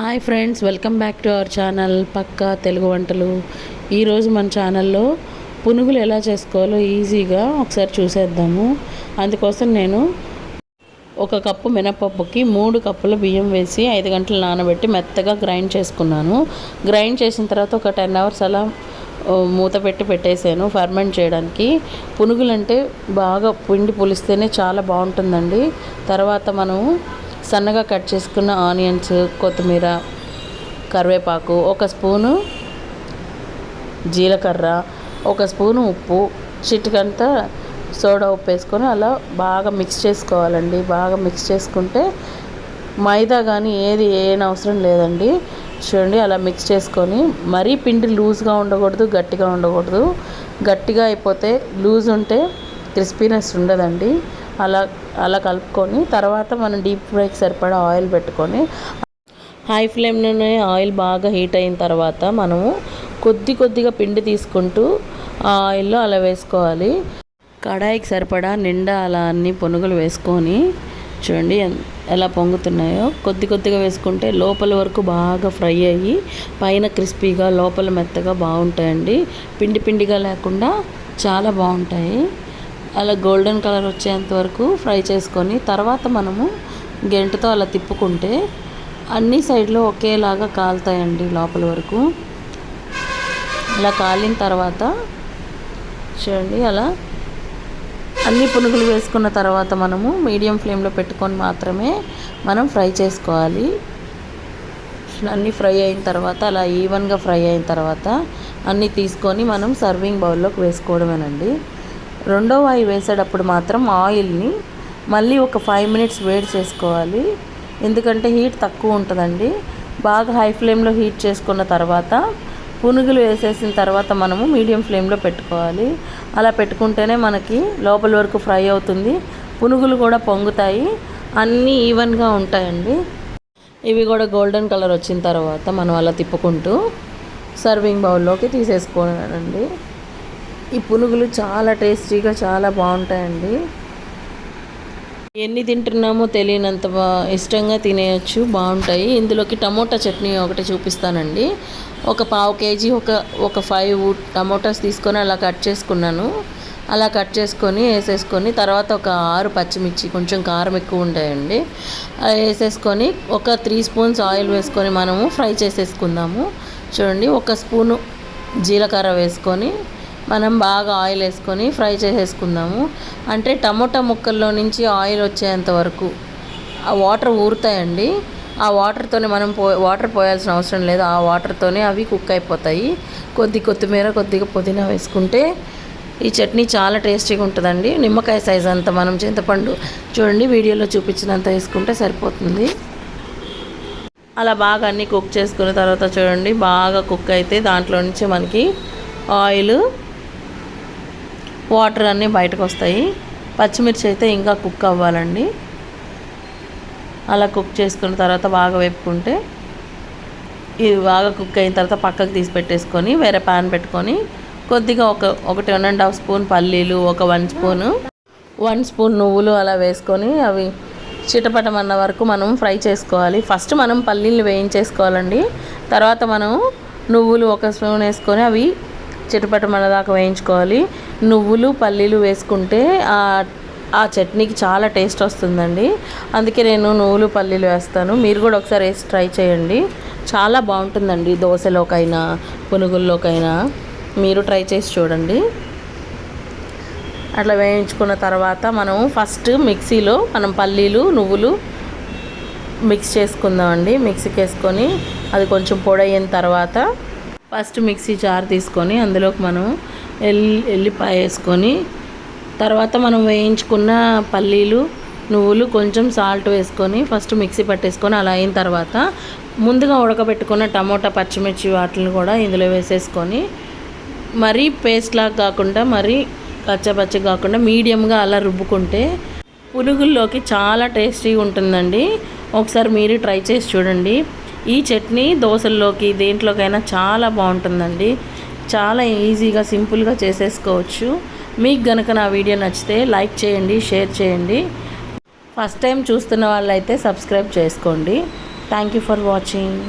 Hi friends welcome back to our channel Pakka Telugu Vantalu. ఈరోజు మన ఛానల్లో పునుగులు ఎలా చేసుకోవాలో ఈజీగా ఒకసారి చూసేద్దాము. అందుకోసం నేను ఒక కప్పు మినపప్పుకి మూడు కప్పుల బియ్యం వేసి ఐదు గంటలు నానబెట్టి మెత్తగా గ్రైండ్ చేసుకున్నాను. గ్రైండ్ చేసిన తర్వాత ఒక టెన్ అవర్స్ అలా మూత పెట్టి పెట్టేసాను ఫర్మెంట్ చేయడానికి. పునుగులు అంటే బాగా పిండి పులిస్తేనే చాలా బాగుంటుందండి. తర్వాత మనము సన్నగా కట్ చేసుకున్న ఆనియన్స్ కొత్తిమీర కరివేపాకు ఒక స్పూను జీలకర్ర ఒక స్పూను ఉప్పు చిటికంతా సోడా ఉప్పు వేసుకొని అలా బాగా మిక్స్ చేసుకోవాలండి. బాగా మిక్స్ చేసుకుంటే మైదా కానీ ఏది ఏం అవసరం లేదండి. చూడండి అలా మిక్స్ చేసుకొని మరీ పిండి లూజ్గా ఉండకూడదు గట్టిగా ఉండకూడదు. గట్టిగా అయిపోతే లూజ్ ఉంటే క్రిస్పీనెస్ ఉండదండి. అలా అలా కలుపుకొని తర్వాత మనం డీప్ ఫ్రైకి సరిపడా ఆయిల్ పెట్టుకొని హై ఫ్లేమ్లోనే ఆయిల్ బాగా హీట్ అయిన తర్వాత మనము కొద్ది కొద్దిగా పిండి తీసుకుంటూ ఆ ఆయిల్లో అలా వేసుకోవాలి. కడాయికి సరిపడా నిండా అలా అన్ని పొనుగులు వేసుకొని చూడండి ఎలా పొంగుతున్నాయో. కొద్ది కొద్దిగా వేసుకుంటే లోపల వరకు బాగా ఫ్రై అయ్యి పైన క్రిస్పీగా లోపల మెత్తగా బాగుంటాయండి. పిండి పిండిగా లేకుండా చాలా బాగుంటాయి. అలా గోల్డెన్ కలర్ వచ్చేంత వరకు ఫ్రై చేసుకొని తర్వాత మనము గెంటతో అలా తిప్పుకుంటే అన్ని సైడ్లో ఒకేలాగా కాలుతాయండి లోపల వరకు. అలా కాలిన తర్వాత చూడండి అలా అన్ని పునుగులు వేసుకున్న తర్వాత మనము మీడియం ఫ్లేమ్లో పెట్టుకొని మాత్రమే మనం ఫ్రై చేసుకోవాలి. అన్నీ ఫ్రై అయిన తర్వాత అలా ఈవెన్గా ఫ్రై అయిన తర్వాత అన్నీ తీసుకొని మనం సర్వింగ్ బౌల్లోకి వేసుకోవడమేనండి. రెండో వాయి వేసేటప్పుడు మాత్రం ఆయిల్ని మళ్ళీ ఒక ఫైవ్ మినిట్స్ వేడి చేసుకోవాలి. ఎందుకంటే హీట్ తక్కువ ఉంటుందండి. బాగా హై ఫ్లేమ్లో హీట్ చేసుకున్న తర్వాత పునుగులు వేసేసిన తర్వాత మనము మీడియం ఫ్లేమ్లో పెట్టుకోవాలి. అలా పెట్టుకుంటేనే మనకి లోపల వరకు ఫ్రై అవుతుంది. పునుగులు కూడా పొంగుతాయి. అన్నీ ఈవెన్గా ఉంటాయండి. ఇవి కూడా గోల్డెన్ కలర్ వచ్చిన తర్వాత మనం అలా తిప్పుకుంటూ సర్వింగ్ బౌల్లోకి తీసేసుకోవాలండి. ఈ పునుగులు చాలా టేస్టీగా చాలా బాగుంటాయండి. ఎన్ని తింటున్నామో తెలియనంత ఇష్టంగా తినేయచ్చు బాగుంటాయి. ఇందులోకి టమోటా చట్నీ ఒకటి చూపిస్తానండి. ఒక పావు కేజీ ఒక ఒక ఫైవ్ టమోటాస్ తీసుకొని అలా కట్ చేసుకున్నాను. అలా కట్ చేసుకొని వేసేసుకొని తర్వాత ఒక ఆరు పచ్చిమిర్చి కొంచెం కారం ఎక్కువ ఉంటాయండి. అలా వేసేసుకొని ఒక త్రీ స్పూన్స్ ఆయిల్ వేసుకొని మనము ఫ్రై చేసేసుకుందాము. చూడండి ఒక స్పూను జీలకర్ర వేసుకొని మనం బాగా ఆయిల్ వేసుకొని ఫ్రై చేసేసుకుందాము. అంటే టమోటా ముక్కల్లో నుంచి ఆయిల్ వచ్చేంత వరకు ఆ వాటర్ ఊరుతాయండి. ఆ వాటర్తోనే మనం పో వాటర్ పోయాల్సిన అవసరం లేదు. ఆ వాటర్తోనే అవి కుక్ అయిపోతాయి. కొద్ది కొత్తిమీర కొద్దిగా పుదీనా వేసుకుంటే ఈ చట్నీ చాలా టేస్టీగా ఉంటుందండి. నిమ్మకాయ సైజ్ అంత మనం చింతపండు చూడండి వీడియోలో చూపించినంత వేసుకుంటే సరిపోతుంది. అలా బాగా అన్నీ కుక్ చేసుకున్న తర్వాత చూడండి బాగా కుక్ అయితే దాంట్లో నుంచి మనకి ఆయిల్ వాటర్ అన్నీ బయటకు వస్తాయి. పచ్చిమిర్చి అయితే ఇంకా కుక్ అవ్వాలండి. అలా కుక్ చేసుకున్న తర్వాత బాగా వేపుకుంటే ఇది బాగా కుక్ అయిన తర్వాత పక్కకు తీసి పెట్టేసుకొని వేరే పాన్ పెట్టుకొని కొద్దిగా ఒక ఒకటి వన్ అండ్ హాఫ్ స్పూన్ పల్లీలు ఒక వన్ స్పూను వన్ స్పూన్ నువ్వులు అలా వేసుకొని అవి చిటపటమన్న వరకు మనం ఫ్రై చేసుకోవాలి. ఫస్ట్ మనం పల్లీలు వేయించేసుకోవాలండి. తర్వాత మనం నువ్వులు ఒక స్పూన్ వేసుకొని అవి చిటపటమన్న దాకా వేయించుకోవాలి. నువ్వులు పల్లీలు వేసుకుంటే ఆ చట్నీకి చాలా టేస్ట్ వస్తుందండి. అందుకే నేను నువ్వులు పల్లీలు వేస్తాను. మీరు కూడా ఒకసారి వేసి ట్రై చేయండి. చాలా బాగుంటుందండి దోశలోకైనా పునుగుల్లోకైనా. మీరు ట్రై చేసి చూడండి. అట్లా వేయించుకున్న తర్వాత మనం ఫస్ట్ మిక్సీలో మనం పల్లీలు నువ్వులు మిక్స్ చేసుకుందామండి. మిక్సీకి వేసుకొని అది కొంచెం పొడయిన తర్వాత ఫస్ట్ మిక్సీ జార్ తీసుకొని అందులోకి మనం ఎల్లి ఎల్లిపాయ వేసుకొని తర్వాత మనం వేయించుకున్న పల్లీలు నువ్వులు కొంచెం సాల్ట్ వేసుకొని ఫస్ట్ మిక్సీ పట్టేసుకొని అలా అయిన తర్వాత ముందుగా ఉడకబెట్టుకున్న టమోటా పచ్చిమిర్చి వాటిని కూడా ఇందులో వేసేసుకొని మరీ పేస్ట్ లాగా కాకుండా మరీ పచ్చపచ్చి కాకుండా మీడియంగా అలా రుబ్బుకుంటే పునుగుల్లోకి చాలా టేస్టీగా ఉంటుందండి. ఒకసారి మీరు ట్రై చేసి చూడండి. ఈ చట్నీ దోశల్లోకి దేంట్లోకైనా చాలా బాగుంటుందండి. చాలా ఈజీగా సింపుల్గా చేసేసుకోవచ్చు. మీకు గనుక నా వీడియో నచ్చితే లైక్ చేయండి షేర్ చేయండి. ఫస్ట్ టైం చూస్తున్న వాళ్ళైతే సబ్స్క్రైబ్ చేసుకోండి. Thank you for watching.